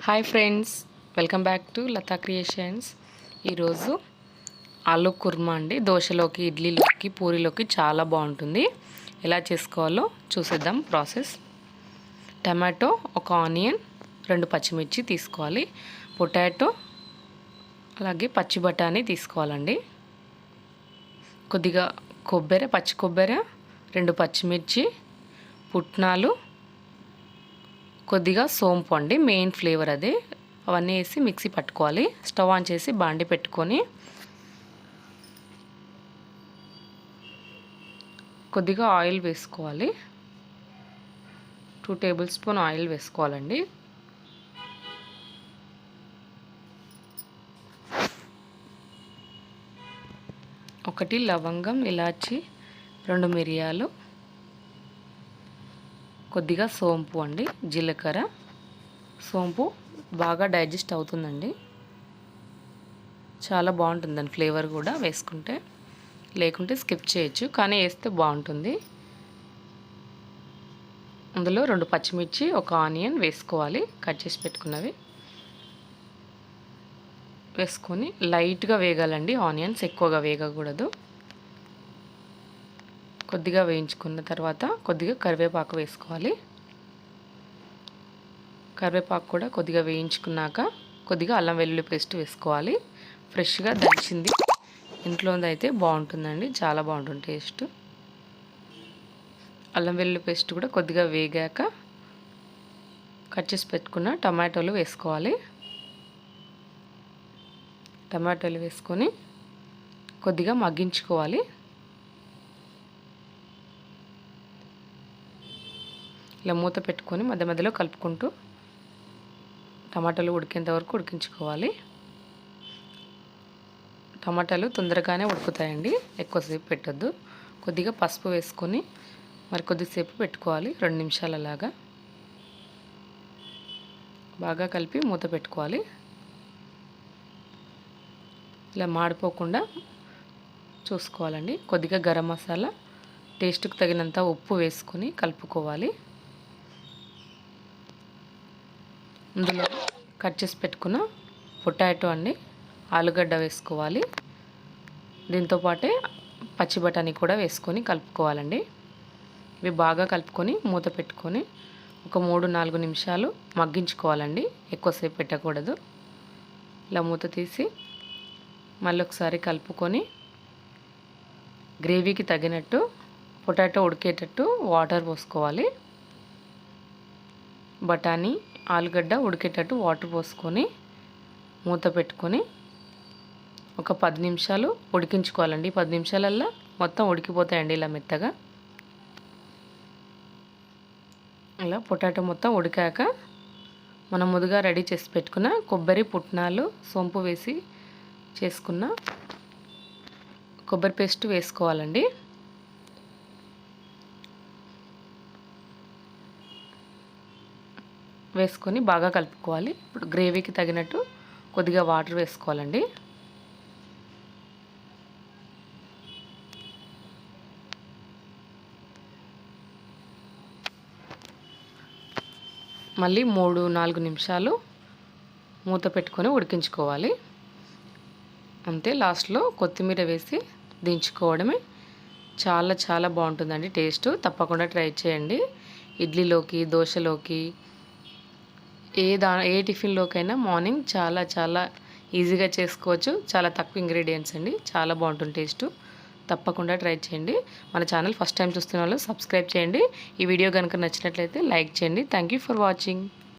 Hi friends welcome back to Latha creations ఈరోజు ఆలు కుర్మా అండి. దోశలోకి ఇడ్లీలోకి పూరీలోకి చాలా బాగుంటుంది. ఎలా చేసుకోవాలో చూసేద్దాం ప్రాసెస్. టమాటో ఒక ఆనియన్ రెండు పచ్చిమిర్చి తీసుకోవాలి. పొటాటో అలాగే పచ్చి బఠానీ తీసుకోవాలండి. కొద్దిగా కొబ్బరి పచ్చి కొబ్బరి రెండు పచ్చిమిర్చి పుట్నాలు కొద్దిగా సోంపు అండి మెయిన్ ఫ్లేవర్ అది. అవన్నీ వేసి మిక్సీ పట్టుకోవాలి. స్టవ్ ఆన్ చేసి బాండి పెట్టుకొని కొద్దిగా ఆయిల్ వేసుకోవాలి. టూ టేబుల్ స్పూన్ ఆయిల్ వేసుకోవాలండి. ఒకటి లవంగం ఇలాచి రెండు మిరియాలు కొద్దిగా సోంపు అండి జీలకర్ర. సోంపు బాగా డైజెస్ట్ అవుతుందండి. చాలా బాగుంటుందండి ఫ్లేవర్ కూడా వేసుకుంటే. లేకుంటే స్కిప్ చేయొచ్చు కానీ వేస్తే బాగుంటుంది. అందులో రెండు పచ్చిమిర్చి ఒక ఆనియన్ వేసుకోవాలి కట్ చేసి పెట్టుకున్నవి. వేసుకొని లైట్గా వేగాలండి ఆనియన్స్ ఎక్కువగా వేగకూడదు. కొద్దిగా వేయించుకున్న తర్వాత కొద్దిగా కరివేపాకు వేసుకోవాలి. కరివేపాకు కూడా కొద్దిగా వేయించుకున్నాక కొద్దిగా అల్లం వెల్లుల్లి పేస్ట్ వేసుకోవాలి. ఫ్రెష్గా దంచింది. ఇంట్లోది అయితే బాగుంటుందండి. చాలా బాగుంటుంది టేస్ట్. అల్లం వెల్లుల్లి పేస్ట్ కూడా కొద్దిగా వేగాక కట్ చేసి పెట్టుకున్న టమాటోలు వేసుకోవాలి. టమాటోలు వేసుకొని కొద్దిగా మగ్గించుకోవాలి. ఇలా మూత పెట్టుకొని మధ్య మధ్యలో కలుపుకుంటూ టమాటాలు ఉడికేంత వరకు ఉడికించుకోవాలి. టమాటాలు తొందరగానే ఉడుకుతాయండి. ఎక్కువసేపు పెట్టద్దు. కొద్దిగా పసుపు వేసుకొని మరి కొద్దిసేపు పెట్టుకోవాలి. రెండు నిమిషాలు అలాగా బాగా కలిపి మూత పెట్టుకోవాలి. ఇలా మాడిపోకుండా చూసుకోవాలండి. కొద్దిగా గరం మసాలా టేస్ట్కి తగినంత ఉప్పు వేసుకొని కలుపుకోవాలి. ఇందులో కట్ చేసి పెట్టుకున్న పొటాటో అండి ఆలుగడ్డ వేసుకోవాలి. దీంతోపాటే పచ్చి బఠానీ కూడా వేసుకొని కలుపుకోవాలండి. ఇవి బాగా కలుపుకొని మూత పెట్టుకొని ఒక మూడు నాలుగు నిమిషాలు మగ్గించుకోవాలండి. ఎక్కువసేపు పెట్టకూడదు. ఇలా మూత తీసి మళ్ళీ ఒకసారి కలుపుకొని గ్రేవీకి తగినట్టు పొటాటో ఉడికేటట్టు వాటర్ పోసుకోవాలి. బఠానీ ఆలుగడ్డ ఉడికేటట్టు వాటర్ పోసుకొని మూత పెట్టుకొని ఒక పది నిమిషాలు ఉడికించుకోవాలండి. పది నిమిషాలల్లా మొత్తం ఉడికిపోతాయండి ఇలా మెత్తగా. ఇలా పొటాటో మొత్తం ఉడికాక మనం ముందుగా రెడీ చేసి పెట్టుకున్న కొబ్బరి పుట్నాలు సొంపు వేసి చేసుకున్న కొబ్బరి పేస్ట్ వేసుకోవాలండి. వేసుకొని బాగా కలుపుకోవాలి. ఇప్పుడు గ్రేవీకి తగినట్టు కొద్దిగా వాటర్ వేసుకోవాలండి. మళ్ళీ మూడు నాలుగు నిమిషాలు మూత పెట్టుకొని ఉడికించుకోవాలి. అంతే లాస్ట్లో కొత్తిమీర వేసి దించుకోవడమే చాలా చాలా బాగుంటుందండి టేస్ట్. తప్పకుండా ట్రై చేయండి. ఇడ్లీలోకి దోశలోకి ఏ దా ఏ టిఫిన్లోకైనా మార్నింగ్ చాలా చాలా ఈజీగా చేసుకోవచ్చు. చాలా తక్కువ ఇంగ్రీడియంట్స్ అండి. చాలా బాగుంటుంది టేస్ట్. తప్పకుండా ట్రై చేయండి. మన ఛానల్ ఫస్ట్ టైం చూస్తున్న వాళ్ళు సబ్స్క్రైబ్ చేయండి. ఈ వీడియో కనుక నచ్చినట్లయితే లైక్ చేయండి. Thank for watching.